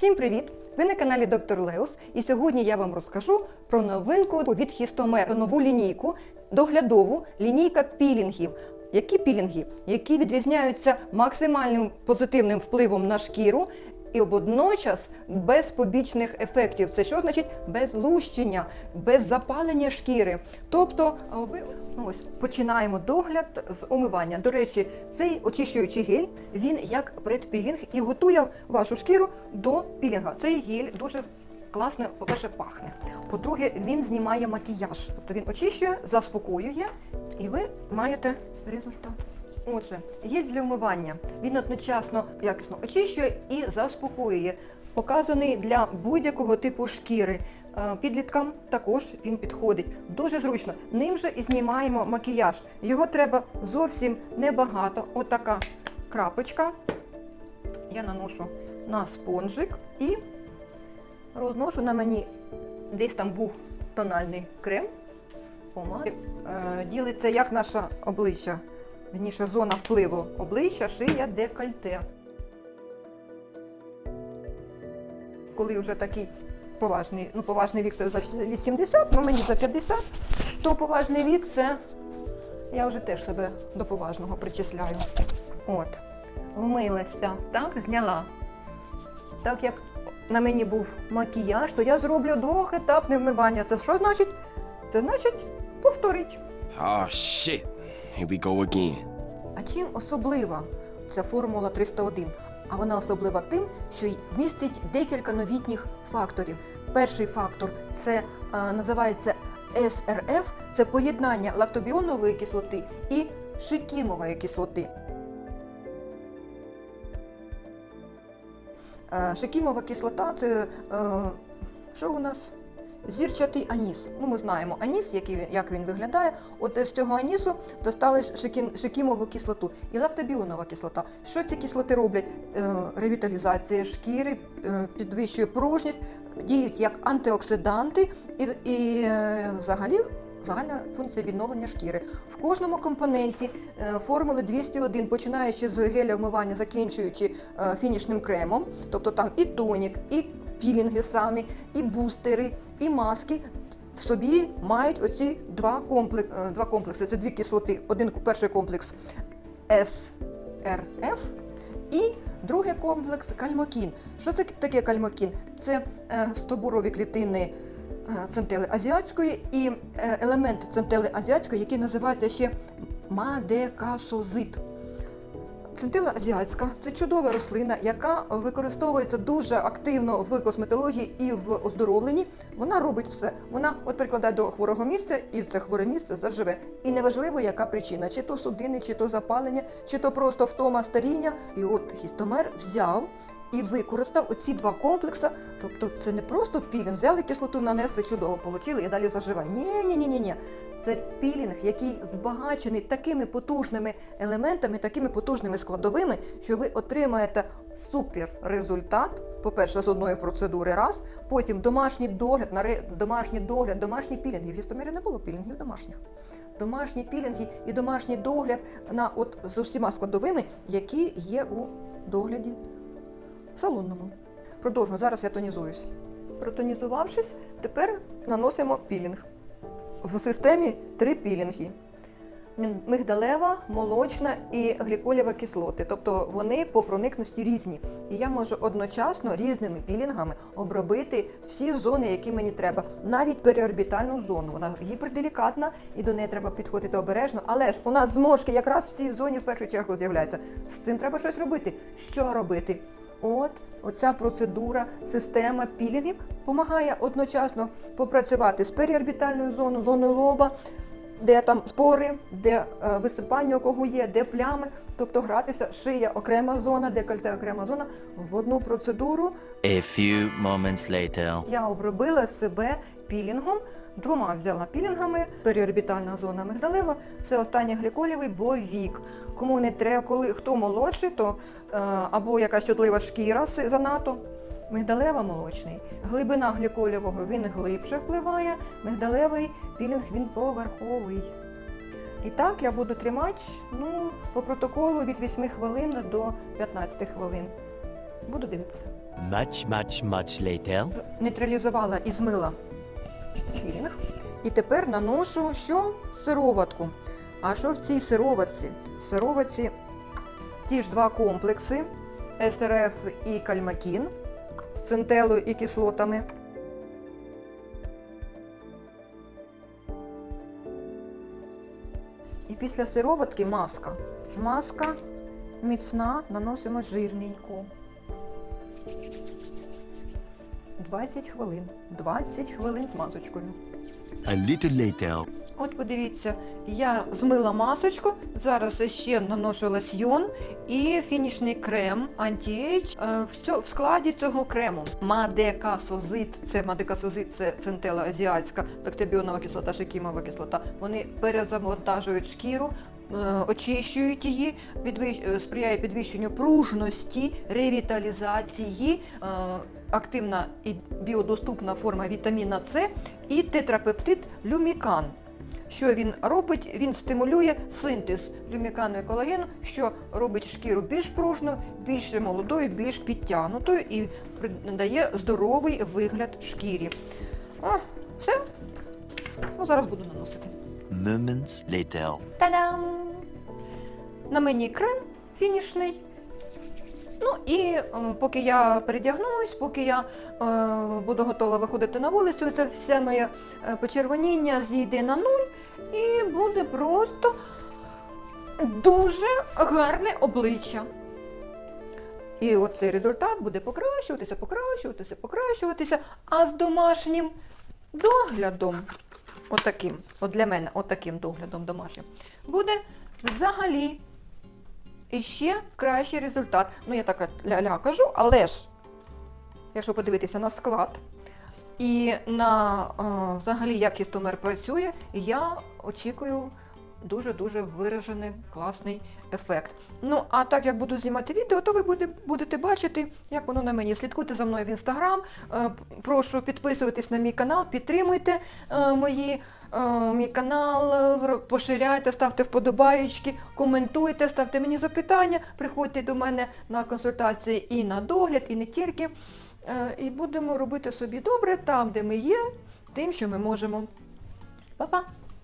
Всім привіт! Ви на каналі Доктор Леус, і сьогодні я вам розкажу про новинку від Хістомер, нову лінійку, доглядову лінійка пілінгів. Які пілінги? Які відрізняються максимальним позитивним впливом на шкіру і водночас без побічних ефектів. Це що значить без лущення, без запалення шкіри. Тобто, ви ну, ось починаємо догляд з умивання. До речі, цей очищуючий гель він як предпілінг і готує вашу шкіру до пілінга. Цей гель дуже класно, по-перше, пахне. По-друге, він знімає макіяж. Тобто він очищує, заспокоює, і ви маєте результат. Отже, гель для вмивання. Він одночасно якісно очищує і заспокоює. Показаний для будь-якого типу шкіри. Е, Підліткам також він підходить. Дуже зручно. Ним же і знімаємо макіяж. Його треба зовсім небагато. Отака крапочка. Я наношу на спонжик і розношу на мені десь там був тональний крем. Е, Ділиться як наше обличчя. Вірніше, зона впливу обличчя, шия, декольте. Коли вже такий поважний, ну поважний вік це за 80, ну мені за 50, то поважний вік це я вже теж себе до поважного причисляю. От, вмилася, так, зняла. Так як на мені був макіяж, то я зроблю двохетапне вмивання. Це що значить? Це значить повторить. Oh shit. Here we go again. А чим особлива ця формула 301? А вона особлива тим, що містить декілька новітніх факторів. Перший фактор це е, називається СРФ, це поєднання лактобіонової кислоти і шикімової кислоти. Шикімова кислота це е, що у нас? Зірчатий аніс. Ну, ми знаємо аніс, який, як він виглядає. От з цього анісу достали шикін, шикімову кислоту і лактобіонова кислота. Що ці кислоти роблять? Е, ревіталізація шкіри, е, підвищує пружність, діють як антиоксиданти і, і е, взагалі. Загальна функція відновлення шкіри. В кожному компоненті е, формули 201, починаючи з геля вмивання, закінчуючи е, фінішним кремом, тобто там і тонік, і пілінги самі, і бустери, і маски в собі мають оці два, комплекс, два комплекси. Це дві кислоти. Один перший комплекс СРФ і другий комплекс кальмокін. Що це таке кальмокін? Це е, стобурові клітини е, центели азіатської і е, елемент центели азіатської, який називається ще мадекасозит. Центила азіатська це чудова рослина, яка використовується дуже активно в косметології і в оздоровленні. Вона робить все. Вона от прикладає до хворого місця, і це хворе місце заживе. І неважливо, яка причина, чи то судини, чи то запалення, чи то просто втома старіння. І от гістомер взяв і використав оці два комплекси. Тобто це не просто пілінг, взяли кислоту, нанесли чудово, получили і далі заживе. Ні, ні, ні, ні. Це пілінг, який збагачений такими потужними елементами, такими потужними складовими, що ви отримаєте супер результат. По-перше, з одної процедури раз, потім домашній догляд, наре- домашній догляд, домашні пілінги. В гістомері не було пілінгів домашніх. Домашні пілінги і домашній догляд на от з усіма складовими, які є у догляді салонному. Продовжуємо. Зараз я тонізуюсь. Протонізувавшись, тепер наносимо пілінг. В системі три пілінги: мигдалева, молочна і гліколєва кислоти. Тобто вони по проникності різні. І я можу одночасно різними пілінгами обробити всі зони, які мені треба, навіть переорбітальну зону. Вона гіперделікатна і до неї треба підходити обережно. Але ж у нас зморшки якраз в цій зоні в першу чергу з'являються. З цим треба щось робити. Що робити? От оця процедура, система пілінгів допомагає одночасно попрацювати з періорбітальною зоною, зоною лоба, де там спори, де е, висипання у кого є, де плями, тобто гратися, шия окрема зона, декольте окрема зона в одну процедуру. A few moments later. Я обробила себе пілінгом. Двома взяла пілінгами, періорбітальна зона мигдалева, це останній бо вік. Кому не треба, коли хто молодший, то е, або якась чутлива шкіра занадто, мигдалева молочний. Глибина гліколєвого він глибше впливає, мигдалевий пілінг він поверховий. І так я буду тримати ну, по протоколу від 8 хвилин до 15 хвилин. Буду дивитися. Much, much, much later. Нейтралізувала і змила пілінг. І тепер наношу що? Сироватку. А що в цій сироватці? В сироватці ті ж два комплекси СРФ і кальмакін центелою і кислотами. І після сироватки маска. Маска міцна, наносимо жирненьку. 20 хвилин. 20 хвилин з масочкою. A little later. От подивіться, я змила масочку, зараз ще наношу лосьйон і фінішний крем анті-ейдж е, в, складі цього крему. Мадекасозит, це мадекасозит, це центела азіатська, бактеріонова кислота, шикімова кислота. Вони перезавантажують шкіру. е, Очищують її, е, сприяє підвищенню пружності, ревіталізації, активна і біодоступна форма вітаміна С і тетрапептид люмікан. Що він робить? Він стимулює синтез люмікану і колагену, що робить шкіру більш пружною, більш молодою, більш підтягнутою і дає здоровий вигляд шкірі. О, все. Ну, зараз буду наносити. Moments later. Та-дам! На мені крем фінішний. Ну і е, поки я передягнусь, поки я е, буду готова виходити на вулицю, це все моє е, почервоніння зійде на нуль і буде просто дуже гарне обличчя. І оцей результат буде покращуватися, покращуватися, покращуватися, а з домашнім доглядом, отаким, от для мене, отаким доглядом домашнім, буде взагалі іще кращий результат. Ну, я так ля-ля кажу, але ж, якщо подивитися на склад і на е, взагалі як істомер працює, я очікую дуже-дуже виражений класний ефект. Ну, а так як буду знімати відео, то ви буде, будете бачити, як воно на мені. Слідкуйте за мною в інстаграм. Е, прошу підписуватись на мій канал, підтримуйте е, мої, мій канал, поширяйте, ставте вподобаєчки, коментуйте, ставте мені запитання, приходьте до мене на консультації і на догляд, і не тільки. Е, і будемо робити собі добре там, де ми є, тим, що ми можемо. Па-па!